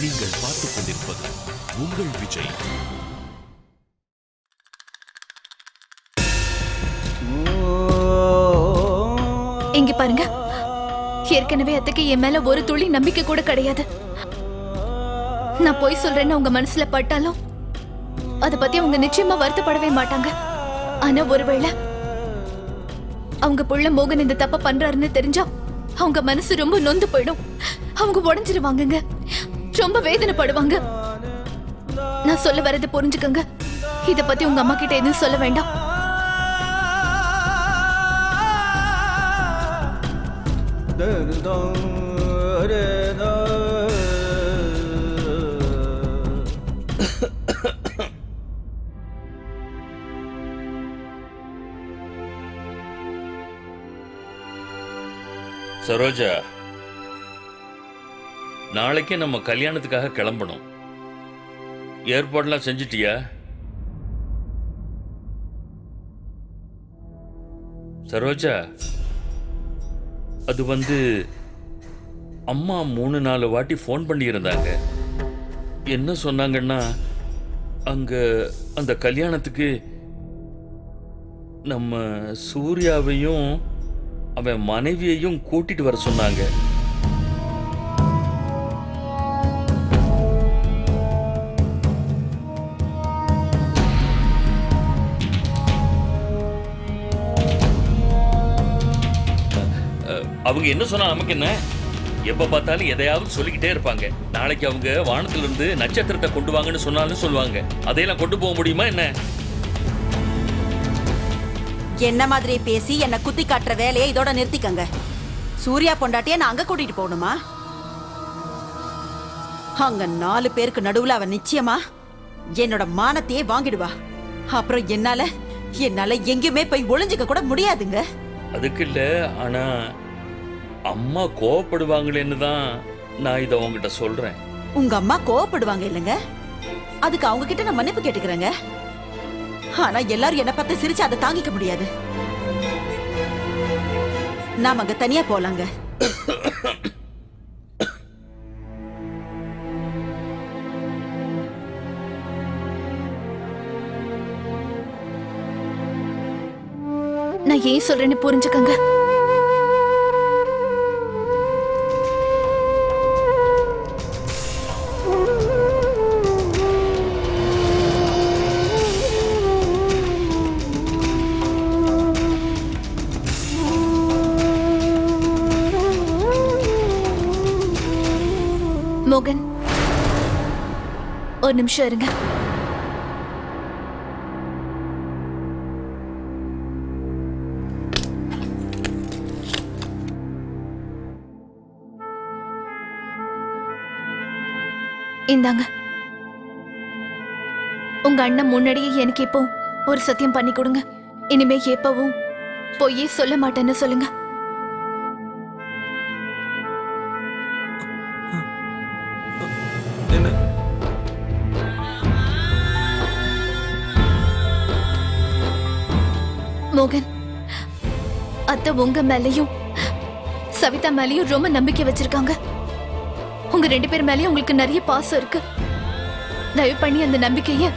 நீங்கள் பார்த்துக் கொண்டிருப்பது உங்கள் விஜய். இங்க பாருங்க. ஏற்கனவே அத்தைக்கு என் மேல ஒரு துளி நம்பிக்கை கூட கிடையாது. நான் போய் சொல்றேன்னு உங்க மனசுல பட்டாலும் அத பத்தி அவங்க நிச்சயமா வருத்தப்படவே மாட்டாங்க. ஆனா ஒருவேளை அவங்க புள்ள மோகன் இந்த தப்ப பண்றாருன்னு தெரிஞ்சா அவங்க மனசு ரொம்ப நொந்து போயிடும். அவங்க உடஞ்சிருவாங்கங்க. ரொம்ப வேதனைப்படுவாங்க. நான் சொல்ல வரது புரிஞ்சுக்கங்க. இத பத்தி உங்க அம்மா கிட்ட எதுவும் சொல்ல வேண்டாம். சரோஜா நாளைக்கே நம்ம கல்யாணத்துக்காக கிளம்பணும். ஏற்பாடெல்லாம் செஞ்சிட்டியா? சரோஜா அது வந்து அம்மா மூணு நாலு வாட்டி ஃபோன் பண்ணியிருந்தாங்க. என்ன சொன்னாங்கன்னா அங்க அந்த கல்யாணத்துக்கு நம்ம சூர்யாவையும் அவன் மனைவியையும் கூட்டிட்டு வர சொன்னாங்க. அவங்க என்ன சொன்னா நமக்கு என்ன? எப்ப பார்த்தாலும் எதையாவது சொல்லிக்கிட்டே இருப்பாங்க. நாளைக்கு அவங்க வானத்துல இருந்து நட்சத்திரத்தை கொண்டு வாங்கன்னு சொன்னாலும் சொல்லுவாங்க. அதையெல்லாம் கொண்டு போக முடியுமா என்ன? என்ன மாதிரி பேசி என்ன குத்தி காட்டுற வேலையை இதோட நிறுத்திக்கங்க. சூர்யா பொண்டாட்டிய நான் அங்க கூட்டிட்டு போகணுமா? அங்க நாலு பேருக்கு நடுவுல அவன் நிச்சயமா என்னோட மானத்தையே வாங்கிடுவா. அப்புறம் என்னால என்னால எங்கேயுமே போய் ஒளிஞ்சுக்க கூட முடியாதுங்க. அதுக்கு இல்ல ஆனா அம்மா கோவப்படுவாங்களேன்னு தான் நான் இதை உங்ககிட்ட சொல்றேன். உங்க அம்மா கோவப்படுவாங்க இல்லைங்க? அதுக்கு அவங்க கிட்ட நான் மன்னிப்பு கேட்டுக்கிறேங்க. ஆனா எல்லாரும் என்ன பார்த்து சிரிச்சு அதை தாங்கிக்க முடியாது. நாம அங்க தனியா போலாங்க. நான் ஏன் சொல்றேன்னு புரிஞ்சுக்கங்க. நிமிஷம் இருங்க. இந்தாங்க. உங்க அண்ணன் முன்னாடியே எனக்கு இப்போ ஒரு சத்தியம் பண்ணி கொடுங்க. இனிமே எப்பவும் பொய்யே சொல்ல மாட்டேன்னு சொல்லுங்க. மோகன் அத்தை உங்க மேலையும் சவிதா மேலையும் ரொம்ப நம்பிக்கை வச்சிருக்காங்க. உங்க ரெண்டு பேர் மேலேயும் உங்களுக்கு நிறைய பாசம் இருக்கு. தயவு பண்ணி அந்த நம்பிக்கைய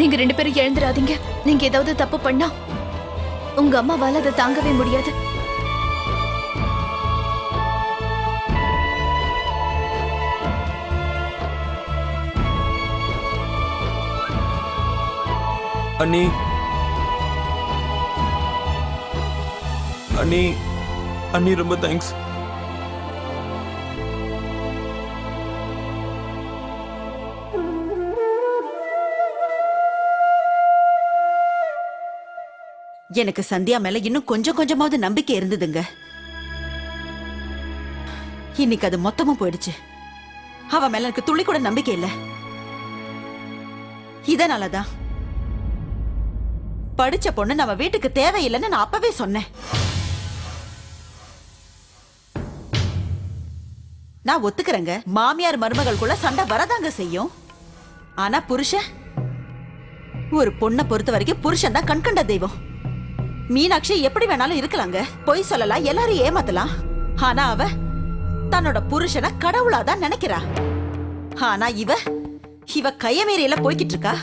நீங்க ரெண்டு பேரும் எழுந்துடாதீங்க நீங்க ஏதாவது தப்பு பண்ணா உங்க அம்மாவால அதை தாங்கவே முடியாது. அண்ணி அண்ணி அண்ணி ரொம்ப தேங்க்ஸ் எனக்கு சந்தியா மேல இன்னும் கொஞ்சம் கொஞ்சமாவது நம்பிக்கை இருந்ததுங்க. இன்னைக்கு அது மொத்தமும் போயிடுச்சு. அவ மேல எனக்கு துளி கூட நம்பிக்கை இல்ல. இதனாலதான் படிச்ச பொண்ணு நம்ம வீட்டுக்கு தேவையில்லைன்னு நான் அப்பவே சொன்னேன். நான் ஒத்துக்கிறேங்க. மாமியார் மருமகளுக்குள்ள சண்டை வரதாங்க செய்யும். ஆனா புருஷன் ஒரு பொண்ணை பொறுத்த வரைக்கும் புருஷன் தான் கண்கண்ட தெய்வம். மீனாட்சி எப்படி வேணாலும் இருக்கலாங்க. பொய் சொல்லலாம் எல்லாரும் ஏமாத்தலாம். ஆனா அவ தன்னோட புருஷனை கடவுளா தான் நினைக்கிறா. ஆனா இவ இவ கையமேறியில போய்கிட்டு இருக்கா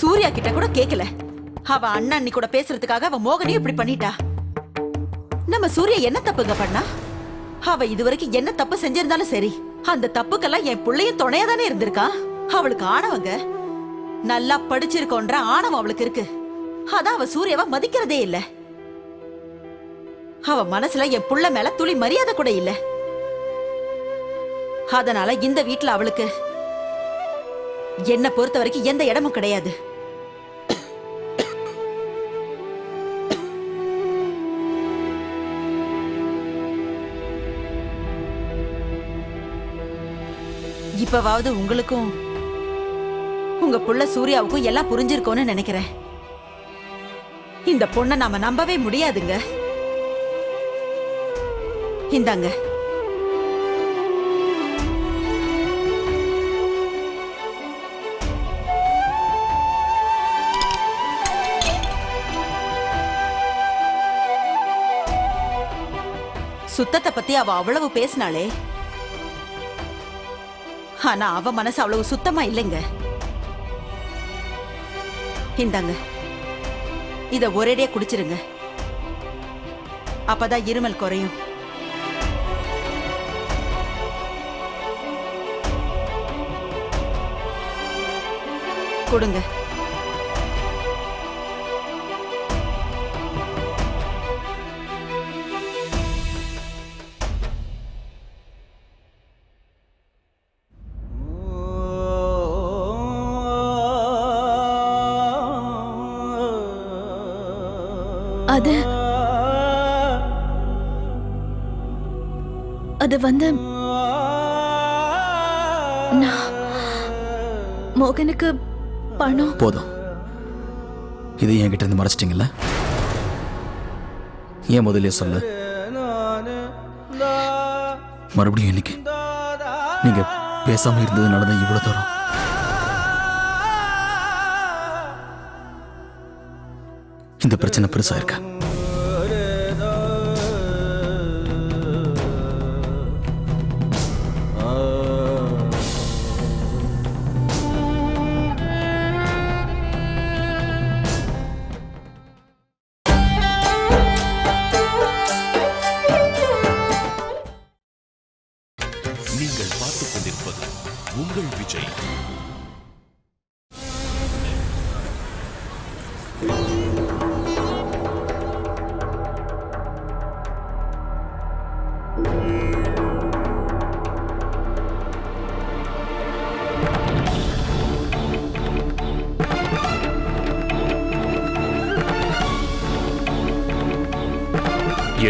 சூர்யா கிட்ட கூட கேக்கல. அவ அண்ணன் கூட பேசுறதுக்காக அவ மோகனையும் இப்படி பண்ணிட்டா. நம்ம சூர்யா என்ன தப்புங்க பண்ணா? அவ இதுவரைக்கும் என்ன தப்பு செஞ்சிருந்தாலும் சரி அந்த தப்புக்கெல்லாம் என் பிள்ளையும் துணையா தானே இருந்திருக்கா? அவளுக்கு ஆணவங்க. நல்லா படிச்சிருக்கோன்ற ஆணவம் அவளுக்கு இருக்கு. அதான் அவ சூர்யாவை மதிக்கிறதே இல்ல. அவ மனசுல என் புள்ள மேல துளி மரியாதை கூட இல்ல. அதனால இந்த வீட்டுல அவளுக்கு என்ன பொறுத்த வரைக்கும் எந்த இடமும் கிடையாது. இப்பவாவது உங்களுக்கும் உங்க புள்ள சூர்யாவுக்கும் எல்லாம் புரிஞ்சிருக்கோன்னு நினைக்கிறேன். இந்த பொண்ணை நாம நம்பவே முடியாதுங்க. இந்தாங்க. சுத்தத்தை பத்தி அவ அவ்வளவு பேசினாலே ஆனா அவ மனசு அவ்வளவு சுத்தமா இல்லைங்க. இந்தாங்க. இத ஒரேடியா குடிச்சிருங்க. அப்பதான் இருமல் குறையும். கொடுங்க. அது வந்து நான் மோகனுக்கு பணம். போதும். இது என்கிட்ட இருந்து மறைச்சிட்டீங்கல்ல? ஏன் முதல்லயே சொல்லு? மறுபடியும் இன்னைக்கு நீங்க பேசாம இருந்ததுனால தான் இவ்வளவு தூரம். இந்த பிரச்சனை பெருசா இருக்கேன்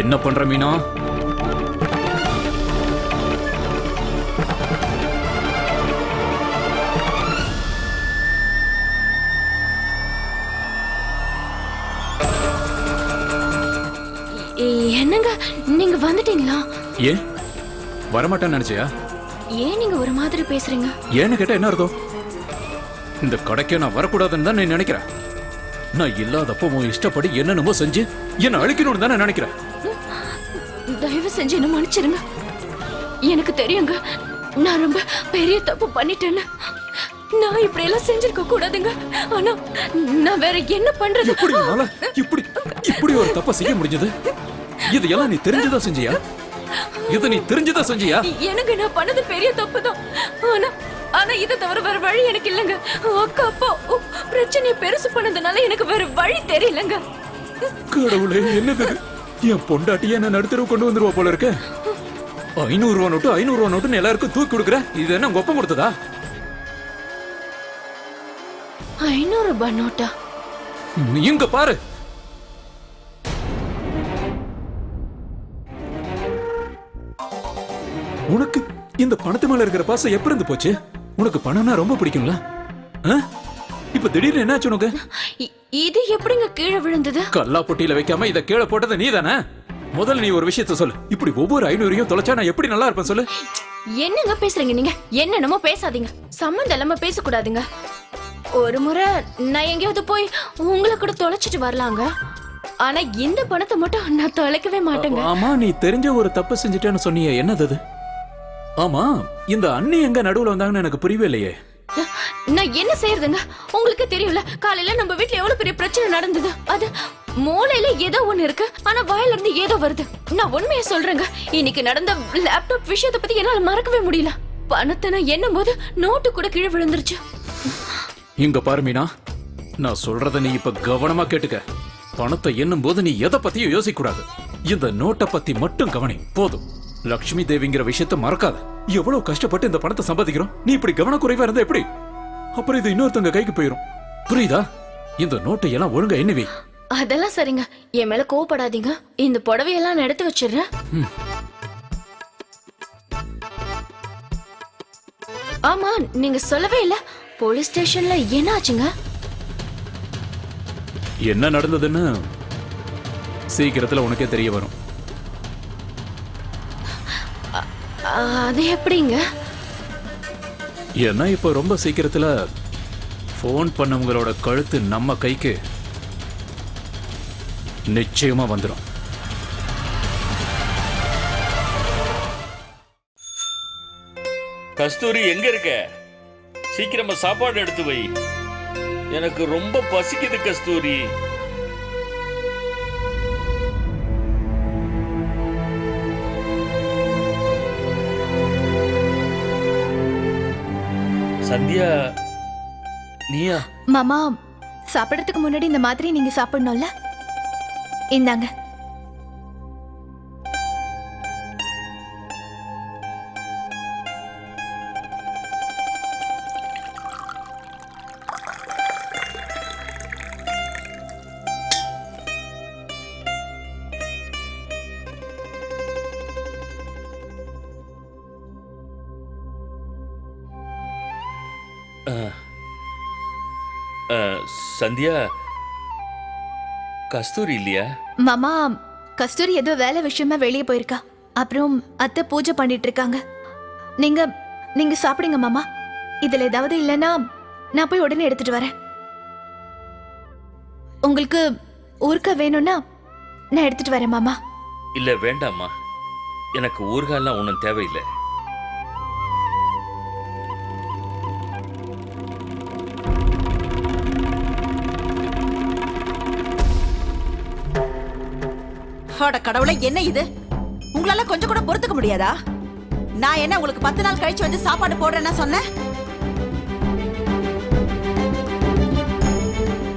என்ன பண்ற மீனா? நீங்க வந்துட்டீங்களா? ஏன்? வரமாட்டேன்னு நினைச்சியா? ஏன் நீங்க ஒரு மாதிரி பேசுறீங்க? ஏன்னு கேட்டா என்ன அர்த்தம்? இந்த கடைக்கே நான் வரக்கூடாதுன்னு தான் நீ நினைக்கிறேன் நான் இல்லாதப்போ உன் இஷ்டப்படி என்னென்னமோ செஞ்சு என்ன அழிக்கணும்னு தானே நினைக்கிறேன் தயவு செஞ்சு என்ன மன்னிச்சிருங்க. எனக்கு தெரியுங்க நான் ரொம்ப பெரிய தப்பு பண்ணிட்டேன்னு. நான் இப்படி எல்லாம் செஞ்சிருக்க கூடாதுங்க. ஆனா நான் வேற என்ன பண்றது? இப்படி இப்படி ஒரு தப்ப செய்ய முடிஞ்சது? இதையெல்லாம் நீ தெரிஞ்சுதான் செஞ்சியா? இதை நீ தெரிஞ்சுதான் செஞ்சியா? எனக்கு நான் பண்ணது பெரிய தப்பு தான் ஆனா ஆனா இதை தவிர வேற வழி எனக்கு இல்லைங்க. அக்கா அப்பா பிரச்சனையை பெருசு பண்ணதுனால எனக்கு வேற வழி தெரியலங்க. கடவுளே என்னது? என் பொண்டாட்டிய என்ன நடுத்தரவு கொண்டு வந்துருவா போல இருக்க? ஐநூறு ரூபா நோட்டு ஐநூறு ரூபா நோட்டுன்னு எல்லாருக்கும் தூக்கி கொடுக்குற இது என்ன ஒப்பம் கொடுத்ததா? ஐநூறு ரூபாய் நோட்டா? இங்க பாரு. உனக்கு இந்த பணத்து மேல இருக்கிற பாசம் எப்ப இருந்து போச்சு? உனக்கு பணம்னா ரொம்ப பிடிக்கும்ல? இப்ப திடீர்னு என்னாச்சு உனக்கு? இது எப்படிங்க கீழே விழுந்தது? கல்லா பொட்டியில வைக்காம இத கீழே போட்டது நீ தானே முதல்ல நீ ஒரு விஷயத்த சொல்லு. இப்படி ஒவ்வொரு ஐநூறையும் தொலைச்சா நான் எப்படி நல்லா இருப்பேன் சொல்லு? என்னங்க பேசுறீங்க நீங்க? என்னென்னமோ பேசாதீங்க. சம்மந்தம் இல்லாம பேசக்கூடாதுங்க. ஒரு முறை நான் எங்கேயாவது போய் உங்களை கூட தொலைச்சிட்டு வரலாங்க. ஆனா இந்த பணத்தை மட்டும் நான் தொலைக்கவே மாட்டேங்க. ஆமா நீ தெரிஞ்ச ஒரு தப்பு செஞ்சுட்டேன்னு சொன்னியே. என்னது அது? ஆமா இந்த அண்ணி எங்க நடுவுல வந்தாங்கன்னு எனக்கு புரியவே இல்லையே. நான் என்ன செய்யறதுங்க? உங்களுக்கு தெரியும்ல காலையில நம்ம வீட்ல எவ்வளவு பெரிய பிரச்சனை நடந்தது? அது மூளையில ஏதோ ஒண்ணு இருக்கு ஆனா வாயில இருந்து ஏதோ வருது. நான் உண்மையை சொல்றேங்க இன்னைக்கு நடந்த லேப்டாப் விஷயத்தை பத்தி என்னால மறக்கவே முடியல. பணத்தை நான் எண்ணும் போது நோட்டு கூட கீழே விழுந்துருச்சு. இங்க பாரு மீனா நான் சொல்றத நீ இப்ப கவனமா கேட்டுக்க. பணத்தை எண்ணும் போது நீ எதை பத்தியும் யோசிக்க கூடாது இந்த நோட்டை பத்தி மட்டும் கவனி போதும். லக்ஷ்மி தேவிங்கிற விஷயத்த மறக்காத. எவ்வளவு கஷ்டப்பட்டு இந்த பணத்தை சம்பாதிக்கிறோம்? நீ இப்படி கவனக்குறைவா இருந்தா எப்படி? அப்புறம் இது இன்னொருத்தங்க கைக்கு போயிரும். புரியுதா? இந்த நோட்டை எல்லாம் ஒழுங்கா எண்ணுவி அதெல்லாம் சரிங்க. என் மேல கோவப்படாதீங்க. இந்த புடவையெல்லாம் நான் எடுத்து வச்சிடுறேன். ஆமா நீங்க சொல்லவே இல்ல. போலீஸ் ஸ்டேஷன்ல என்ன ஆச்சுங்க? என்ன நடந்ததுன்னு சீக்கிரத்துல உனக்கே தெரிய வரும். அது எப்படிங்க? ஏன்னா இப்ப ரொம்ப சீக்கிரத்துல ஃபோன் பண்ணவங்களோட கழுத்து நம்ம கைக்கு நிச்சயமா வந்துடும் கஸ்தூரி எங்க இருக்க? சீக்கிரமா சாப்பாடு எடுத்து வை. எனக்கு ரொம்ப பசிக்குது கஸ்தூரி. சந்தியா நீயா? மாமா சாப்பிடறதுக்கு முன்னாடி இந்த மாதிரி நீங்க சாப்பிடணும்ல? இந்தாங்க. சந்தியா கஸ்தூரி இல்லையா? மாமா கஸ்தூரி ஏதோ வேலை விஷயமா வெளியே போயிருக்கா. அப்புறம் அத்தை பூஜை பண்ணிட்டு இருக்காங்க நீங்க நீங்க சாப்பிடுங்க மாமா. இதுல ஏதாவது இல்லைன்னா நான் போய் உடனே எடுத்துட்டு வரேன். உங்களுக்கு ஊருக்கா வேணும்னா நான் எடுத்துட்டு வரேன் மாமா. இல்ல வேண்டாம்மா. எனக்கு ஊர்காலாம் ஒன்றும் தேவையில்லை. அட கடவுளை என்ன இது? உங்களால கொஞ்சம் கூட பொறுத்துக்க முடியாதா? நான் என்ன உங்களுக்கு பத்து நாள் கழிச்சு வந்து சாப்பாடு போடுறேன்னா சொன்னேன்?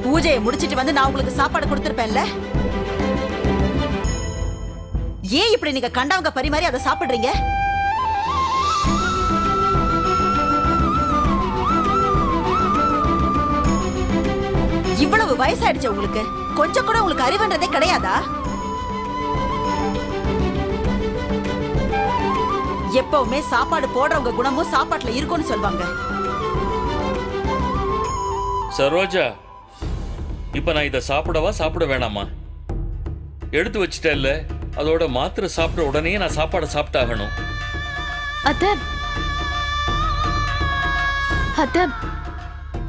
பூஜையை முடிச்சிட்டு வந்து நான் உங்களுக்கு சாப்பாடு கொடுத்துருப்பேன்ல? ஏன் இப்படி நீங்க கண்டவங்க பரிமாறி அதை சாப்பிடுறீங்க? இவ்வளவு வயசாயிடுச்சு உங்களுக்கு. கொஞ்சம் கூட உங்களுக்கு அறிவுன்றதே கிடையாதா? எப்பவுமே சாப்பாடு போடுறவங்க குணமும் சாப்பாட்டுல இருக்கும்னு சொல்வாங்க. சரோஜா இப்ப நான் இதை சாப்பிடவா சாப்பிட வேணாமா? எடுத்து வச்சிட்டேல்ல அதோட மாத்திரை சாப்பிட்ட உடனே நான் சாப்பாடை சாப்பிட்டாகணும். அத்தை அத்தை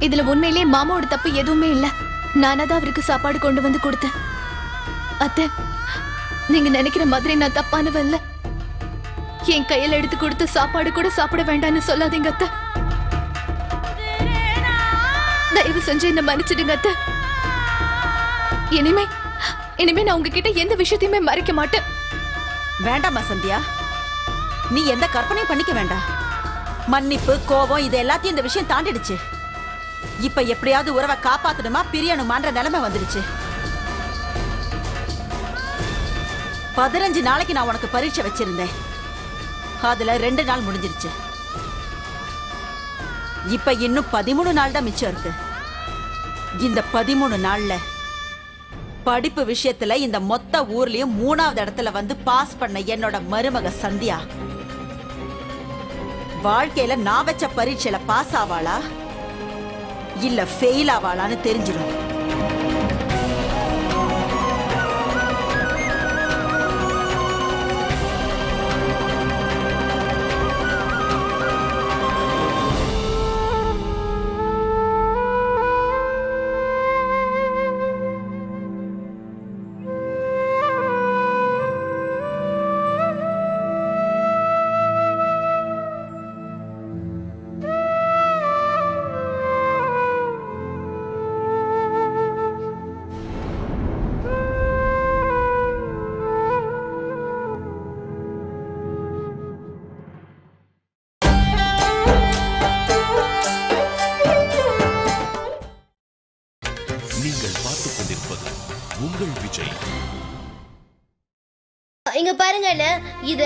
இதுல உண்மையிலேயே மாமாவோட தப்பு எதுவுமே இல்ல. நானா தான் அவருக்கு சாப்பாடு கொண்டு வந்து கொடுத்தேன். அத்தை நீங்க நினைக்கிற மாதிரி நான் தப்பானவ இல்ல. என் கையில எடுத்து கொடுத்த சாப்பாடு கூட சாப்பிட வேண்டாம்னு சொல்லாதீங்க அத்த. தயவு செஞ்சு என்ன மன்னிச்சிடுங்க அத்த. இனிமே இனிமே நான் உங்ககிட்ட எந்த விஷயத்தையுமே மறைக்க மாட்டேன். வேண்டாமா சந்தியா. நீ எந்த கற்பனையும் பண்ணிக்க வேண்டாம். மன்னிப்பு கோபம் இது எல்லாத்தையும் இந்த விஷயம் தாண்டிடுச்சு. இப்ப எப்படியாவது உறவை காப்பாத்தணுமா பிரியணுமான்ற நிலைமை வந்துடுச்சு. பதினஞ்சு நாளைக்கு நான் உனக்கு பரீட்சை வச்சிருந்தேன். அதுல ரெண்டு நாள் முடிஞ்சிருச்சு. இப்ப இன்னும் பதிமூணு நாள் தான் மிச்சம் இருக்கு. இந்த பதிமூணு நாள்ல படிப்பு விஷயத்துல இந்த மொத்த ஊர்லயும் மூணாவது இடத்துல வந்து பாஸ் பண்ண என்னோட மருமக சந்தியா. வாழ்க்கையில நான் வச்ச பரீட்சையில பாஸ் ஆவாளா? இல்ல ஃபெயில் ஆவாளான்னு தெரிஞ்சிடும் அண்ணா இத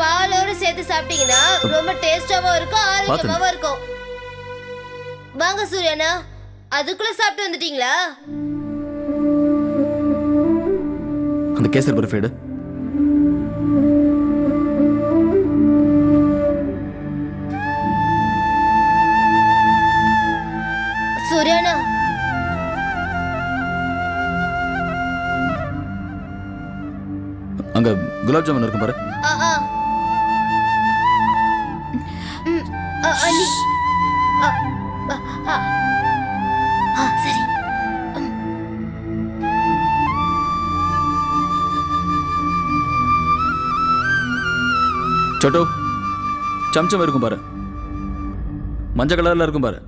பாலோட சேர்த்து சாப்பிட்டீங்கன்னா ரொம்ப டேஸ்டாவும் இருக்கும் ஆரோக்கியமாவும் இருக்கும். வாங்க சூர்யாண்ணா அதுக்குள்ள சாப்பிட்டு வந்துட்டீங்களா? அந்த கேசர் பருப்பு எடு. சூர்யாண்ணா அங்க குலாப் ஜாமுன் இருக்கும் பாரு. சரி. சொட்டோ சம்சம் இருக்கும் பாரு. மஞ்சள் கலர்ல இருக்கும் பாரு.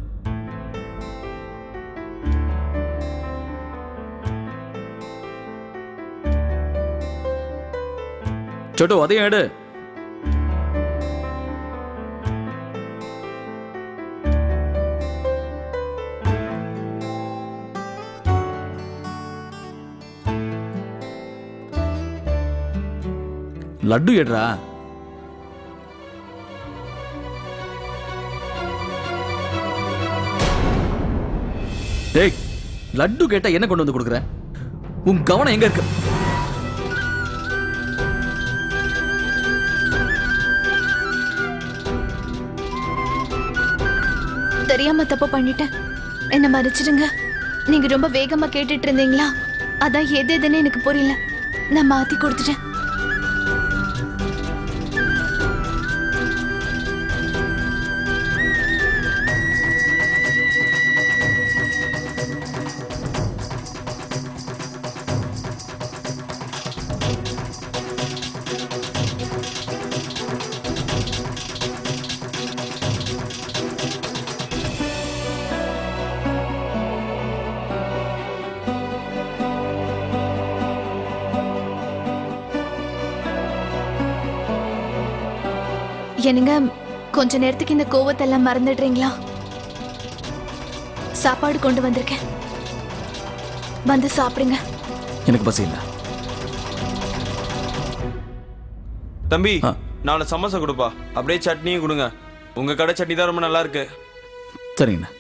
சொட்டு அதையும் எடு லட்டு எடுறா டேய் லட்டு கேட்டா என்ன கொண்டு வந்து கொடுக்குற உன் கவனம் எங்க இருக்கு தெரியாம தப்பு பண்ணிட்டேன். என்ன மன்னிச்சிடுங்க. நீங்க ரொம்ப வேகமா கேட்டுட்டு இருந்தீங்களா? அதான் எது எதுன்னு எனக்கு புரியல. நான் மாத்தி கொடுத்துட்டேன். என்னங்க கொஞ்ச நேரத்துக்கு இந்த கோவத்தெல்லாம் மறந்துடுறீங்களா? சாப்பாடு கொண்டு வந்திருக்கேன். வந்து சாப்பிடுங்க. எனக்கு பசி இல்லை. தம்பி. நாலு சமோசா கொடுப்பா. அப்படியே சட்னியும் கொடுங்க. உங்க கடை சட்னி தான் ரொம்ப நல்லா இருக்கு. சரிங்கண்ணா.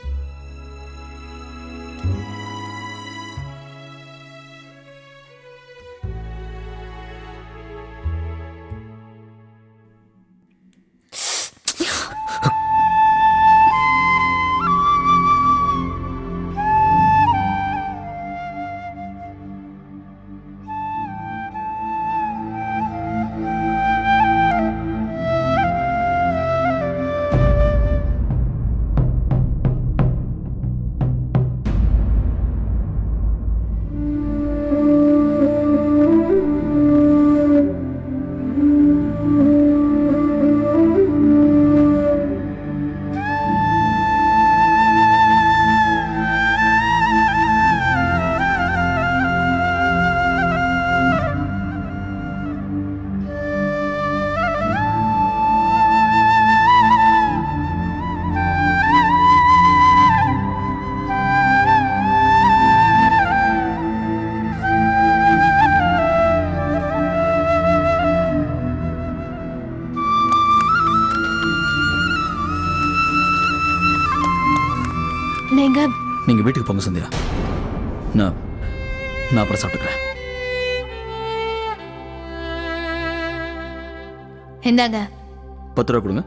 வீட்டுக்கு போங்க சந்தியா. நான் நான் அப்புறம் சாப்பிட்டுக்கிறேன். இந்தாங்க. பத்து ரூபா கொடுங்க.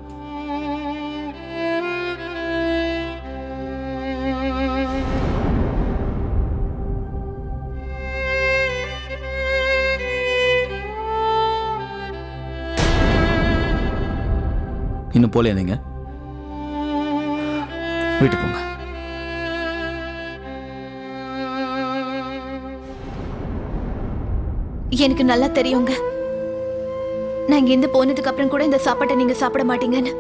இன்னும் போலையா நீங்க? வீட்டுக்கு போங்க. எனக்கு நல்லா தெரியுங்க. நான் இங்கிருந்து போனதுக்கு அப்புறம் கூட இந்த சாப்பாட்டை நீங்க சாப்பிட மாட்டீங்கன்னு.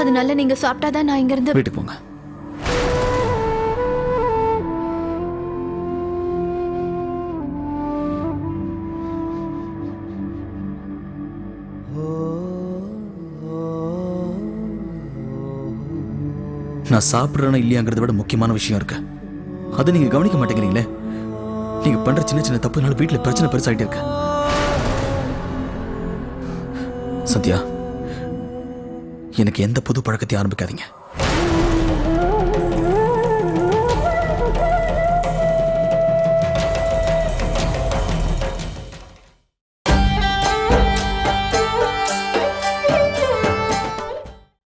அதனால நீங்க சாப்பிட்டாதான் நான் இங்க இருந்து வீட்டுக்கு போங்க. நான் சாப்பிட்றேனா இல்லையாங்கிறத விட முக்கியமான விஷயம் இருக்கு. அதை நீங்க கவனிக்க மாட்டேங்கிறீங்களே? நீங்க பண்ற சின்ன சின்ன தப்புனால வீட்டுல பிரச்சனை பெருசாயிட்டு இருக்கு. சத்யா எனக்கு எந்த புது பழக்கத்தையும் ஆரம்பிக்காதீங்க.